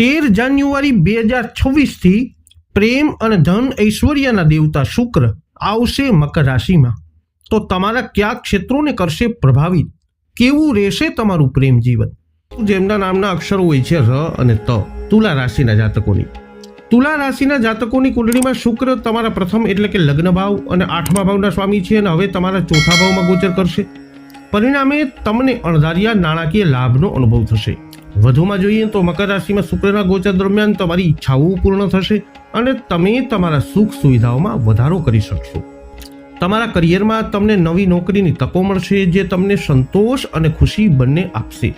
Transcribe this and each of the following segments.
તેર જાન્યુઆરી બે હજાર છવ્વીસથી પ્રેમ અને ધન ઐશ્વર્યના દેવતા શુક્ર આવશે મકર રાશિમાં. તો તમારા કયા ક્ષેત્રોને કરશે પ્રભાવિત? કેવું રહેશે તમારું પ્રેમ જીવન? જેમના નામના અક્ષરો હોય છે ર અને ત, તુલા રાશિના જાતકોની. તુલા રાશિના જાતકોની કુંડળીમાં શુક્ર તમારા પ્રથમ એટલે કે લગ્ન ભાવ અને આઠમા ભાવના સ્વામી છે અને હવે તમારા ચોથા ભાવમાં ગોચર કરશે. પરિણામે તમને અણધાર્યા નાણાકીય લાભનો અનુભવ થશે. વધુમાં જોઈએ તો મકર રાશિમાં શુક્રના ગોચર દરમિયાન તમારી ઈચ્છાઓ પૂર્ણ થશે અને તમે તમારા સુખ સુવિધાઓમાં વધારો કરી શકશો. તમારા કરિયરમાં તમને નવી નોકરીની તકો મળશે જે તમને સંતોષ અને ખુશી બંને આપશે.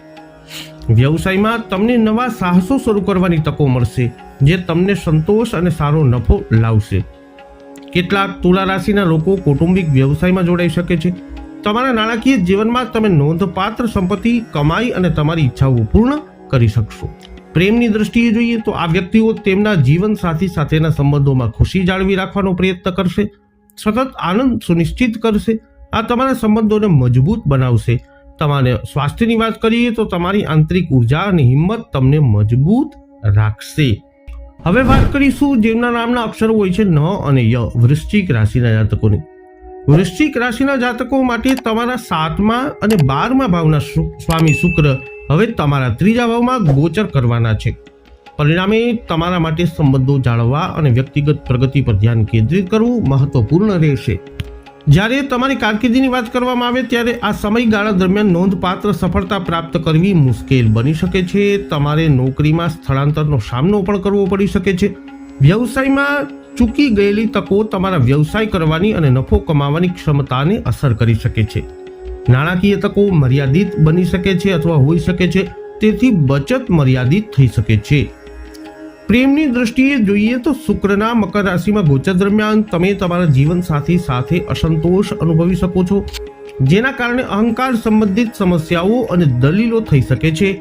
વ્યવસાયમાં તમને નવા સાહસો શરૂ કરવાની તકો મળશે, જે તમને સંતોષ અને સારો નફો લાવશે. કેટલાક તુલા રાશિના લોકો કૌટુંબિક વ્યવસાયમાં જોડાઈ શકે છે તમારા નાણાકીય જીવનમાં તમે નોંધપાત્ર સંપત્તિ, કમાઈ અને તમારી ઈચ્છાઓ પૂર્ણ કરી શકશો. પ્રેમની દ્રષ્ટિએ જોઈએ તો આ વ્યક્તિઓ તેમના જીવન સાથી સાથેના સંબંધોમાં ખુશી જાળવી રાખવાનો પ્રયત્ન કરશે, સતત આનંદ સુનિશ્ચિત કરશે, આ તમારા સંબંધોને મજબૂત બનાવશે. તમારે સ્વાસ્થ્યની વાત કરીએ તો તમારી આંતરિક ઊર્જા અને હિંમત તમને મજબૂત રાખશે. હવે વાત કરીશું જેમના નામના અક્ષરો હોય છે, ન અને ય, વૃશ્ચિક રાશિના જાતકોની. વૃશ્ચિક રાશિના જાતકો માટે તમારા સાતમા અને બારમા ભાવના સ્વામી શુક્ર હવે તમારા ત્રીજા ભાવમાં ગોચર કરવાના છે. પરિણામે તમારા માટે સંબંધો જાળવવા અને વ્યક્તિગત પ્રગતિ પર ધ્યાન કેન્દ્રિત કરવું મહત્વપૂર્ણ રહેશે. જ્યારે તમારી કારકિર્દીની વાત કરવામાં આવે ત્યારે આ સમયગાળા દરમિયાન નોંધપાત્ર સફળતા પ્રાપ્ત કરવી મુશ્કેલ બની શકે છે. તમારે નોકરીમાં સ્થળાંતરનો સામનો પણ કરવો પડી શકે છે. વ્યવસાયમાં ચૂકી ગયેલી તકો તમારા વ્યવસાય કરવાની અને નફો કમાવાની ક્ષમતાને અસર કરી શકે છે. નાણાકીય તકો મર્યાદિત બની શકે છે અથવા હોઈ શકે છે, તેથી બચત મર્યાદિત થઈ શકે છે. પ્રેમની દ્રષ્ટિએ જોઈએ તો શુક્રના મકર રાશિમાં ગોચર દરમિયાન તમે તમારા જીવનસાથી સાથે અસંતોષ અનુભવી શકો છો, જેના કારણે અહંકાર સંબંધિત સમસ્યાઓ અને દલીલો થઈ શકે છે.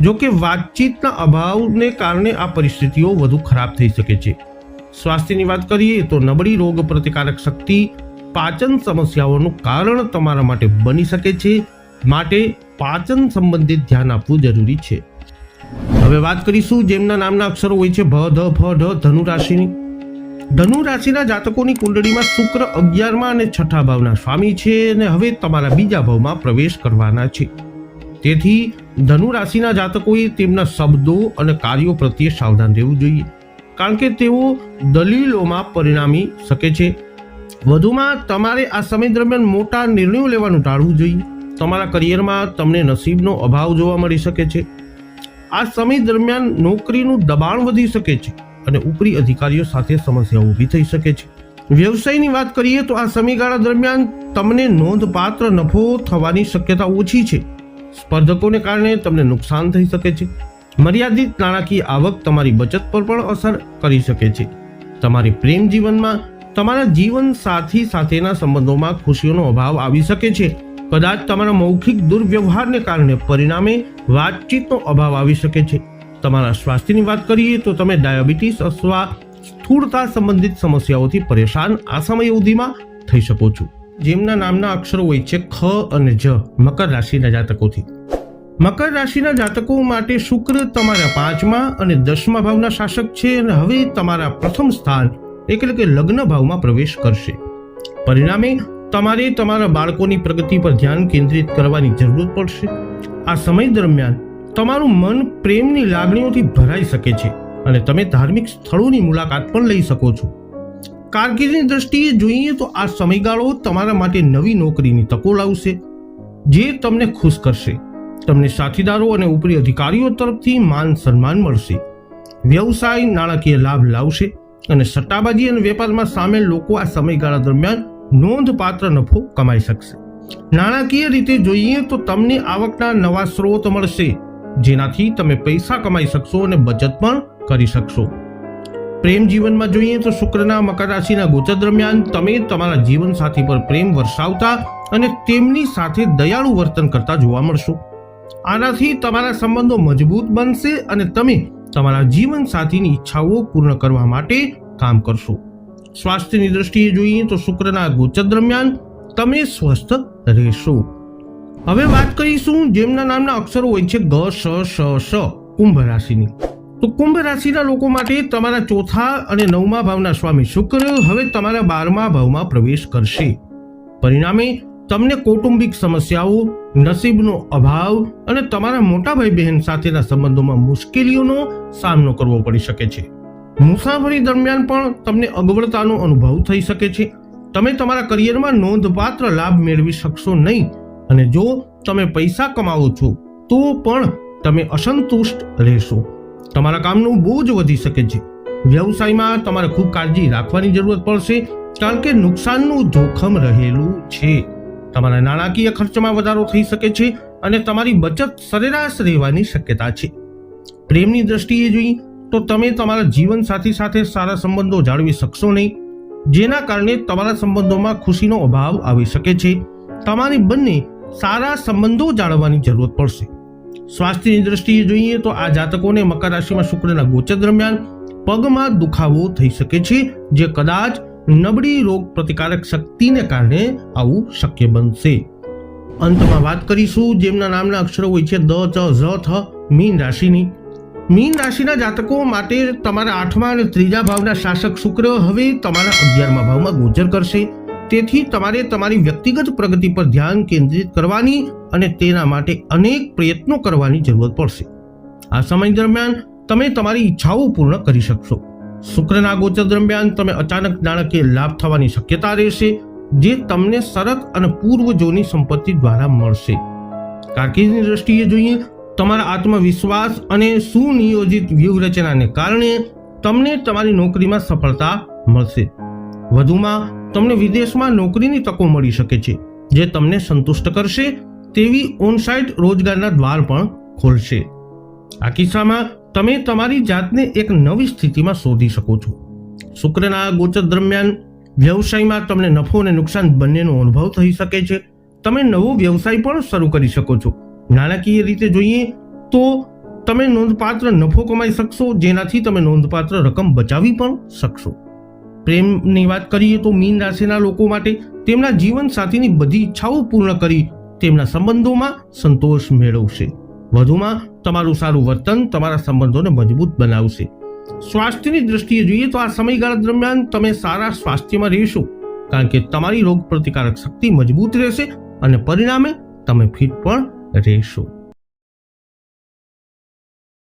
જો કે વાતચીતના અભાવને કારણે આ પરિસ્થિતિઓ વધુ ખરાબ થઈ શકે છે. સ્વાસ્થ્યની વાત કરીએ તો નબળી રોગ પ્રતિકારક શક્તિ પાચન સમસ્યાઓનું કારણ તમારા માટે બની શકે છે. માટે પાચન સંબંધિત ધ્યાન આપવું જરૂરી છે. હવે વાત કરીશું જેમના નામના અક્ષરો હોય છે. ભ, ધ, ફ, ઢ, ધનુ રાશિની. ધનુ રાશિના જાતકોની કુંડળીમાં શુક્ર અગિયારમાં અને છઠ્ઠા ભાવના સ્વામી છે અને હવે તમારા બીજા ભાવમાં પ્રવેશ કરવાના છે. તેથી ધનુ રાશિના જાતકોએ તેમના શબ્દો અને કાર્યો પ્રત્યે સાવધાન રહેવું જોઈએ. કારણ કે તેઓ દલીલોમાં પરિણામી શકે છે. વધુમાં તમારે આ સમય દરમિયાન મોટા નિર્ણયો લેવાનું ટાળવું જોઈએ. તમારા કરિયરમાં તમને નસીબનો અભાવ જોવા મળી શકે છે. આ સમય દરમિયાન નોકરીનું દબાણ વધી શકે છે અને ઉપરી અધિકારીઓ સાથે સમસ્યાઓ ઊભી થઈ શકે છે. વ્યવસાયની વાત કરીએ તો આ સમયગાળા દરમિયાન તમને નોંધપાત્ર નફો થવાની શક્યતા ઓછી છે. સ્પર્ધકોને કારણે તમને નુકસાન થઈ શકે છે. મર્યાદિત નાણાકીય આવક તમારી બચત પર પણ અસર કરી શકે છે. તમારી પ્રેમ જીવનમાં તમારા જીવન સાથી સાથેના સંબંધોમાં ખુશીઓનો અભાવ આવી શકે છે. કદાચ તમારા મૌખિક દુર્વ્યવહારને કારણે પરિણામે વાતચીતનો અભાવ આવી શકે છે. તમારા સ્વાસ્થ્યની વાત કરીએ તો તમે ડાયાબિટીસ અથવા સ્થૂળતા સંબંધિત સમસ્યાઓથી પરેશાન આ સમય અવધિમાં થઈ શકો છો. જેમના નામના અક્ષરો હોય છે ખ અને જ, મકર રાશિના જાતકોથી. મકર રાશિના જાતકો માટે શુક્ર તમારા પાંચમા અને દસમા ભાવના શાસક છે અને હવે તમારા પ્રથમ સ્થાન એટલે કે લગ્ન ભાવમાં પ્રવેશ કરશે. પરિણામે તમારે તમારા બાળકોની પ્રગતિ પર ધ્યાન કેન્દ્રિત કરવાની જરૂર પડશે. આ સમય દરમિયાન તમારું મન પ્રેમની લાગણીઓથી ભરાઈ શકે છે અને તમે ધાર્મિક સ્થળોની મુલાકાત પણ લઈ શકો છો. કારકિર્દીની દ્રષ્ટિએ જોઈએ તો આ સમયગાળો તમારા માટે નવી નોકરીની તકો લાવશે, જે તમને ખુશ કરશે. તમને સાથીદારો અને ઉપરી અધિકારીઓ તરફથી માન સન્માન મળશે. વ્યવસાય, નાણાકીય લાભ લાવશે અને સટ્ટાબાજી અને વેપારમાં સામેલ લોકો આ સમયગાળા દરમિયાન નોંધપાત્ર નફો કમાઈ શકશે. નાણાકીય રીતે જોઈએ તો તમને આવકના નવા સ્ત્રોત મળશે, જેનાથી તમે પૈસા કમાઈ શકશો અને બચત પણ કરી શકશો. પ્રેમ જીવનમાં જોઈએ તો શુક્રના મકર રાશિના ગોચર દરમિયાન તમે તમારા જીવનસાથી પર પ્રેમ વરસાવતા અને તેમની સાથે દયાળુ વર્તન કરતા જોવા મળશો. આનાથી તમારા સંબંધો મજબૂત બનશે અને તમે તમારા જીવન સાથીની ઈચ્છાઓ પૂર્ણ કરવા માટે કામ કરશો. સ્વાસ્થ્યની દ્રષ્ટિએ જોઈએ તો શુક્રના ગોચર દરમિયાન તમે સ્વસ્થ રહેશો. હવે વાત કરીશું જેમના નામના અક્ષરો હોય છે ગ, સ શ શ કુંભ રાશિની. તો કુંભ રાશિના લોકો માટે તમારા ચોથા અને નવમા ભાવના સ્વામી શુક્ર હવે તમારા બારમા ભાવમાં પ્રવેશ કરશે. પરિણામે તમને કૌટુંબિક સમસ્યાઓ, નસીબનો અભાવ અને તમારા મોટા ભાઈ બહેન સાથેના સંબંધોમાં મુશ્કેલીઓનો સામનો કરવો પડી શકે છે. મુસાફરી દરમિયાન પણ તમને અગવડતાનો અનુભવ થઈ શકે છે. તમે તમારા કરિયરમાં નોંધપાત્ર લાભ મેળવી શકશો નહીં અને જો તમે પૈસા કમાવો છો, તો પણ તમે અસંતુષ્ટ રહેશો. તમારા કામનું બોજ વધી શકે છે. વ્યવસાયમાં તમારે ખૂબ કાળજી રાખવાની જરૂરત પડશે, કારણ કે નુકસાનનું જોખમ રહેલું છે. તમારા નાણાકીય ખર્ચમાં વધારો થઈ શકે છે અને તમારી બચત સરેરાશ રહેવાની શક્યતા છે. પ્રેમની દ્રષ્ટિએ જોઈએ તો તમે તમારા જીવનસાથી સાથે સારા સંબંધો જાળવી શકશો નહીં, જેના કારણે તમારા સંબંધોમાં ખુશીનો અભાવ આવી શકે છે. તમારી બંને સારા સંબંધો જાળવવાની જરૂરત પડશે. સ્વાસ્થ્યની દ્રષ્ટિએ જોઈએ તો આ જાતકોને મકર રાશિમાં શુક્રના ગોચર દરમિયાન પગમાં દુખાવો થઈ શકે છે, જે કદાચ નબળી રોગ પ્રતિકારક શક્તિને કારણે આવું શક્ય બનશે. અંતમાં વાત કરીશું જેમના નામના અક્ષરો હોય છે દ, ચ, ઝ, થ, મીન રાશિની. મીન રાશિના જાતકો માટે તમારા આઠમા અને ત્રીજા ભાવના શાસક શુક્ર હવે તમારા અગિયારમા ભાવમાં ગોચર કરશે. તેથી તમારે તમારી વ્યક્તિગત પ્રગતિ પર ધ્યાન કેન્દ્રિત કરવાની અને તેના માટે અનેક પ્રયત્નો કરવાની જરૂરત પડશે. આ સમય દરમિયાન તમે તમારી ઈચ્છાઓ પૂર્ણ કરી શકશો. શુક્રના ગોચર દરમિયાન તમે અચાનક નાણાકીય લાભ થવાની શક્યતા રહેશે, જે તમને શરત અને પૂર્વજોની સંપત્તિ દ્વારા મળશે. કારકિર્દીની દ્રષ્ટિએ જોઈએ, તમારા આત્મવિશ્વાસ અને સુનિયોજિત વ્યૂહરચનાને કારણે તમને તમારી નોકરીમાં સફળતા મળશે. વધુમાં, તમને વિદેશમાં નોકરીની તકો મળી શકે છે, જે તમને સંતુષ્ટ કરશે, તેવી ઓનસાઇટ રોજગારના દ્વાર પણ ખોલશે. આ કિસ્સામાં તમે તમારી જાતને એક નવી સ્થિતિમાં શોધી શકો છો. શુક્રના ગોચર દરમિયાન વ્યવસાયમાં તમને નફો અને નુકસાન બંનેનો અનુભવ થઈ શકે છે. તમે નવો વ્યવસાય પણ શરૂ કરી શકો છો. નાણાકીય રીતે જોઈએ તો તમે નોંધપાત્ર નફો કમાઈ શકશો, જેનાથી તમે નોંધપાત્ર રકમ બચાવી પણ શકશો. પ્રેમની વાત કરીએ તો મીન રાશિના લોકો માટે તેમના જીવન સાથીની બધી ઈચ્છાઓ પૂર્ણ કરી તેમના સંબંધોમાં સંતોષ મેળવશે. વધુમાં તમારું સારું વર્તન તમારા સંબંધોને મજબૂત બનાવશે. સ્વાસ્થ્યની દ્રષ્ટિએ જોઈએ તો આ સમયગાળા દરમિયાન તમે સારા સ્વાસ્થ્યમાં રહેશો, કારણ કે તમારી રોગ પ્રતિકારક શક્તિ મજબૂત રહેશે અને પરિણામે તમે ફિટ પણ રહેશો.